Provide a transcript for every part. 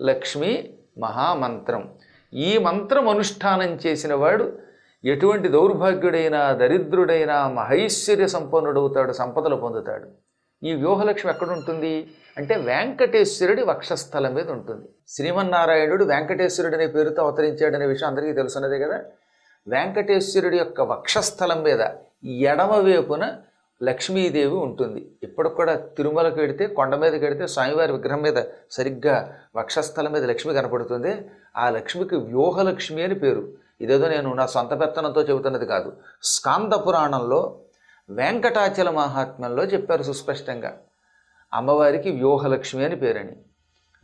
లక్ష్మి మహామంత్రం. ఈ మంత్రం అనుష్ఠానం చేసిన వాడు ఎటువంటి దౌర్భాగ్యుడైనా దరిద్రుడైనా మహైశ్వర్య సంపన్నుడవుతాడు సంపదలు పొందుతాడు. ఈ వ్యూహలక్ష్మి ఎక్కడ ఉంటుంది అంటే వెంకటేశ్వరుడి వక్షస్థలం మీద ఉంటుంది. శ్రీమన్నారాయణుడు వెంకటేశ్వరుడు అనే పేరుతో అవతరించాడనే విషయం అందరికీ తెలుసున్నదే కదా? వెంకటేశ్వరుడి యొక్క వక్షస్థలం మీద ఎడమ వైపున లక్ష్మీదేవి ఉంటుంది. ఇప్పటికి కూడా తిరుమలకు వెడితే కొండ మీదకి వెడితే స్వామివారి విగ్రహం మీద సరిగ్గా వక్షస్థలం మీద లక్ష్మి కనపడుతుంది. ఆ లక్ష్మికి వ్యూహలక్ష్మి అని పేరు. ఇదేదో నేను నా సొంత పెత్తనంతో చెబుతున్నది కాదు. స్కాంద పురాణంలో వెంకటాచల మహాత్మ్యంలో చెప్పారు సుస్పష్టంగా. అమ్మవారికి వ్యూహలక్ష్మి అని పేరని.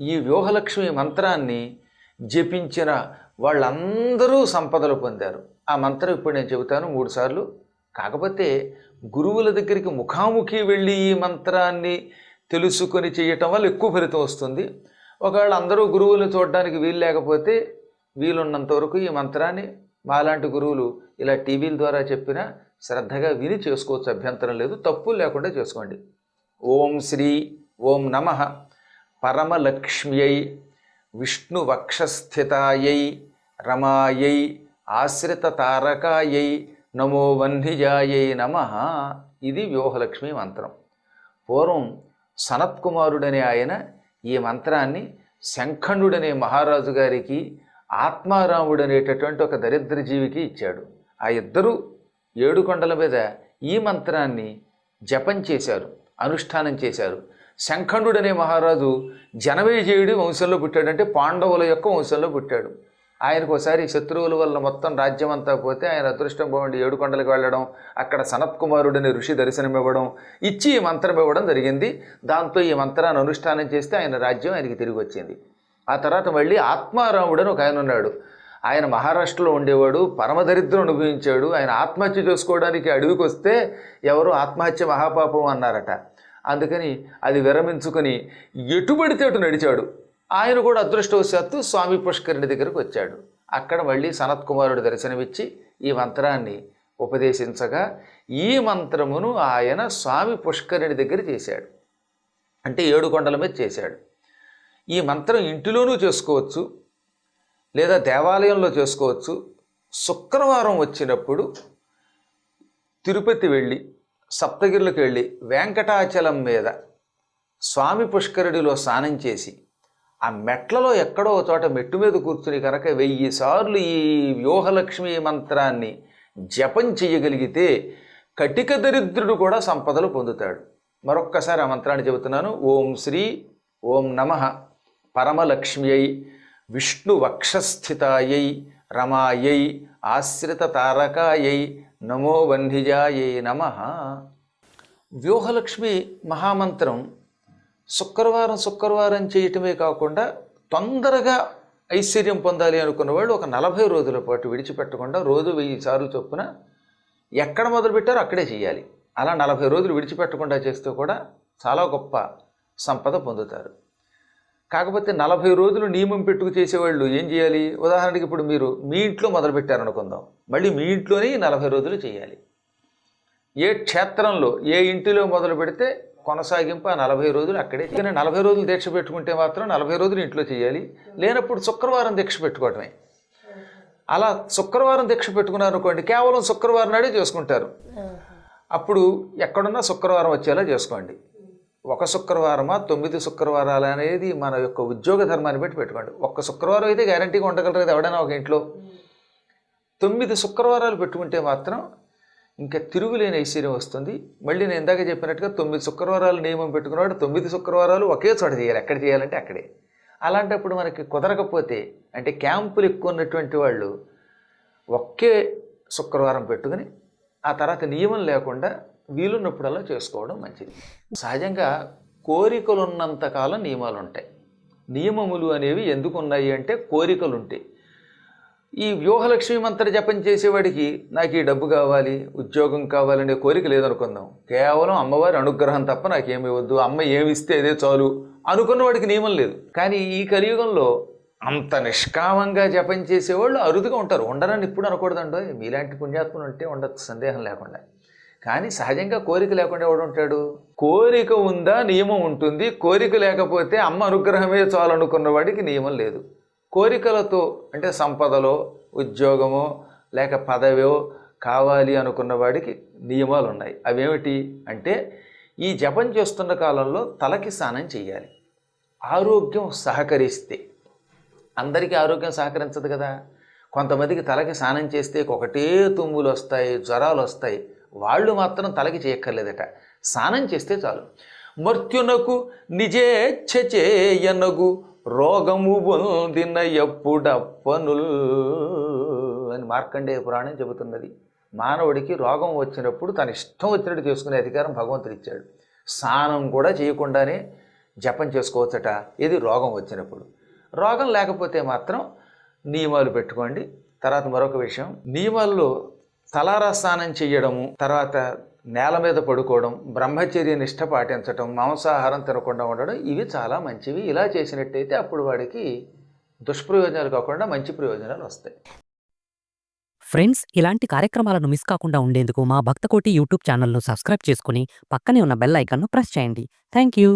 ఈ వ్యూహలక్ష్మి మంత్రాన్ని జపించిన వాళ్ళందరూ సంపదలు పొందారు. ఆ మంత్రం ఇప్పుడు నేను చెబుతాను మూడుసార్లు కాకపోతే గురువుల దగ్గరికి ముఖాముఖి వెళ్ళి ఈ మంత్రాన్ని తెలుసుకొని చేయటం వల్ల ఎక్కువ ఫలితం వస్తుంది. ఒకవేళ అందరూ గురువులను చూడడానికి వీలు లేకపోతే వీలున్నంత వరకు ఈ మంత్రాన్ని మాలాంటి గురువులు ఇలా టీవీల ద్వారా చెప్పినా శ్రద్ధగా విని చేసుకోవచ్చు. అభ్యంతరం లేదు తప్పులు లేకుండా చేసుకోండి. ఓం శ్రీ ఓం నమ. పరమలక్ష్మ్యై విష్ణువక్షస్థితాయై రమాయై ఆశ్రిత తారకాయై నమో వన్నిజాయై నమ. ఇది వ్యూహలక్ష్మి మంత్రం. పూర్వం సనత్కుమారుడనే ఆయన ఈ మంత్రాన్ని శంఖండుడనే మహారాజు గారికి ఆత్మారాముడు అనేటటువంటి ఒక దరిద్ర జీవికి ఇచ్చాడు. ఆ ఇద్దరు ఏడు కొండల మీద ఈ మంత్రాన్ని జపం చేశారు అనుష్ఠానం చేశారు. శంఖండుడనే మహారాజు జనమేజయుడి వంశంలో పుట్టాడంటే పాండవుల యొక్క వంశంలో పుట్టాడు. ఆయనకు ఒకసారి శత్రువుల వల్ల మొత్తం రాజ్యం అంతా పోతే ఆయన అదృష్టం బాగుండి ఏడుకొండలకు వెళ్ళడం అక్కడ సనత్కుమారుడిని ఋషి దర్శనం ఇవ్వడం ఇచ్చి ఈ మంత్రం ఇవ్వడం జరిగింది. దాంతో ఈ మంత్రాన్ని అనుష్ఠానం చేస్తే ఆయన రాజ్యం ఆయనకి తిరిగి వచ్చింది. ఆ తర్వాత మళ్ళీ ఆత్మారాముడు అని ఒక ఆయన ఉన్నాడు. ఆయన మహారాష్ట్రలో ఉండేవాడు పరమదరిద్రం అనుభవించాడు. ఆయన ఆత్మహత్య చేసుకోవడానికి అడవికి వస్తే ఎవరు ఆత్మహత్య మహాపాపం అన్నారట. అందుకని అది విరమించుకొని ఎటుబడితే అటు నడిచాడు. ఆయన కూడా అదృష్టవశాత్తు స్వామి పుష్కరుని దగ్గరకు వచ్చాడు. అక్కడ మళ్ళీ సనత్ కుమారుడు దర్శనమిచ్చి ఈ మంత్రాన్ని ఉపదేశించగా ఈ మంత్రమును ఆయన స్వామి పుష్కరుని దగ్గర చేశాడు. అంటే ఏడు కొండల మీద చేశాడు. ఈ మంత్రం ఇంటిలోనూ చేసుకోవచ్చు లేదా దేవాలయంలో చేసుకోవచ్చు. శుక్రవారం వచ్చినప్పుడు తిరుపతి వెళ్ళి సప్తగిరులకు వెళ్ళి వెంకటాచలం మీద స్వామి పుష్కరుడిలో స్నానం చేసి ఆ మెట్లలో ఎక్కడో చోట మెట్టు మీద కూర్చుని కనుక వెయ్యి సార్లు ఈ వ్యూహలక్ష్మి మంత్రాన్ని జపం చేయగలిగితే కటిక దరిద్రుడు కూడా సంపదలు పొందుతాడు. మరొక్కసారి ఆ మంత్రాన్ని చెబుతున్నాను. ఓం శ్రీ ఓం నమ. పరమలక్ష్మ్యై విష్ణు వక్షస్థితాయై రమాయై ఆశ్రిత తారకాయై నమో వన్హిజాయై నమ. వ్యూహలక్ష్మి మహామంత్రం శుక్రవారం శుక్రవారం చేయటమే కాకుండా తొందరగా ఐశ్వర్యం పొందాలి అనుకున్న వాళ్ళు ఒక నలభై రోజుల పాటు విడిచిపెట్టకుండా రోజు వెయ్యి సార్లు చొప్పున ఎక్కడ మొదలుపెట్టారో అక్కడే చేయాలి. అలా నలభై రోజులు విడిచిపెట్టకుండా చేస్తే కూడా చాలా గొప్ప సంపద పొందుతారు. కాకపోతే నలభై రోజులు నియమం పెట్టుకు చేసేవాళ్ళు ఏం చేయాలి? ఉదాహరణకి ఇప్పుడు మీరు మీ ఇంట్లో మొదలుపెట్టారనుకుందాం. మళ్ళీ మీ ఇంట్లోనే ఈ నలభై రోజులు చేయాలి. ఏ క్షేత్రంలో ఏ ఇంటిలో మొదలు పెడితే కొనసాగింపు ఆ నలభై రోజులు అక్కడే కానీ నలభై రోజులు దీక్ష పెట్టుకుంటే మాత్రం నలభై రోజులు ఇంట్లో చేయాలి. లేనప్పుడు శుక్రవారం దీక్ష పెట్టుకోవటమే. అలా శుక్రవారం దీక్ష పెట్టుకున్నారు అనుకోండి కేవలం శుక్రవారం నాడే చేసుకుంటారు. అప్పుడు ఎక్కడున్నా శుక్రవారం వచ్చేలా చేసుకోండి. ఒక శుక్రవారమా తొమ్మిది శుక్రవారాలు అనేది మన యొక్క ఉద్యోగ ధర్మాన్ని బట్టి పెట్టుకోండి. ఒక్క శుక్రవారం అయితే గ్యారంటీగా ఉండగలరు కదా ఎవడైనా ఒక ఇంట్లో. తొమ్మిది శుక్రవారాలు పెట్టుకుంటే మాత్రం ఇంకా తిరుగులేని ఐశ్వర్యం వస్తుంది. మళ్ళీ నేను ఇందాక చెప్పినట్టుగా తొమ్మిది శుక్రవారాలు నియమం పెట్టుకున్నవాడు తొమ్మిది శుక్రవారాలు ఒకే చోట చేయాలి. ఎక్కడ చేయాలంటే అక్కడే. అలాంటప్పుడు మనకి కుదరకపోతే అంటే క్యాంపులు ఎక్కువ ఉన్నటువంటి వాళ్ళు ఒకే శుక్రవారం పెట్టుకుని ఆ తర్వాత నియమం లేకుండా వీలున్నప్పుడల్లా చేసుకోవడం మంచిది. సహజంగా కోరికలు ఉన్నంతకాలం నియమాలు ఉంటాయి నియమములు అనేవి ఎందుకు ఉన్నాయి అంటే కోరికలు ఉంటాయి ఈ వ్యూహలక్ష్మి మంత్ర జపం చేసేవాడికి నాకు ఈ డబ్బు కావాలి ఉద్యోగం కావాలనే కోరిక లేదనుకుందాం. కేవలం అమ్మవారి అనుగ్రహం తప్ప నాకేమి వద్దు అమ్మ ఏమిస్తే అదే చాలు అనుకున్న వాడికి నియమం లేదు. కానీ ఈ కలియుగంలో అంత నిష్కామంగా జపం చేసేవాళ్ళు అరుదుగా ఉంటారు. ఉండరని ఇప్పుడు అనకూడదండో మీలాంటి పుణ్యాత్ములు ఉంటే ఉండదు సందేహం లేకుండా. కానీ సహజంగా కోరిక లేకుండా ఎవడు ఉంటాడు? కోరిక ఉందా నియమం ఉంటుంది. కోరిక లేకపోతే అమ్మ అనుగ్రహమే చాలనుకున్న వాడికి నియమం లేదు. కోరికలతో అంటే సంపదలో ఉద్యోగమో లేక పదవో కావాలి అనుకున్న వాడికి నియమాలు ఉన్నాయి అవేమిటి అంటే ఈ జపం చేస్తున్న కాలంలో తలకి స్నానం చేయాలి. ఆరోగ్యం సహకరిస్తే. అందరికీ ఆరోగ్యం సహకరించదు కదా. కొంతమందికి తలకి స్నానం చేస్తే ఒకటే తుమ్ములు వస్తాయి జ్వరాలు వస్తాయి. వాళ్ళు మాత్రం తలకి చేయక్కర్లేదట. స్నానం చేస్తే చాలు. మర్త్యునకు నిజేచ్ఛ చేయనగు రోగము పొందిన ఎప్పుడప్పనుల్ అని మార్కండేయ పురాణం చెబుతున్నది. మానవుడికి రోగం వచ్చినప్పుడు తన ఇష్టం వచ్చినట్టు చేసుకునే అధికారం భగవంతుడు ఇచ్చాడు స్నానం కూడా చేయకుండానే జపం చేసుకోవచ్చట. ఇది రోగం వచ్చినప్పుడు. రోగం లేకపోతే మాత్రం నియమాలు పెట్టుకోండి. తర్వాత మరొక విషయం. నియమాల్లో తలారా స్నానం చేయడము తర్వాత నేల మీద పడుకోవడం బ్రహ్మచర్య నిష్ట పాటించడం మాంసాహారం తినకుండా ఉండడం ఇవి చాలా మంచివి. ఇలా చేసినట్టయితే అప్పుడు వాడికి దుష్ప్రయోజనాలు కాకుండా మంచి ప్రయోజనాలు వస్తాయి. ఫ్రెండ్స్ ఇలాంటి కార్యక్రమాలను మిస్ కాకుండా ఉండేందుకు మా భక్తకోటి యూట్యూబ్ ఛానల్ను సబ్స్క్రైబ్ చేసుకుని పక్కనే ఉన్న బెల్ ఐకాన్ను ప్రెస్ చేయండి. Thank you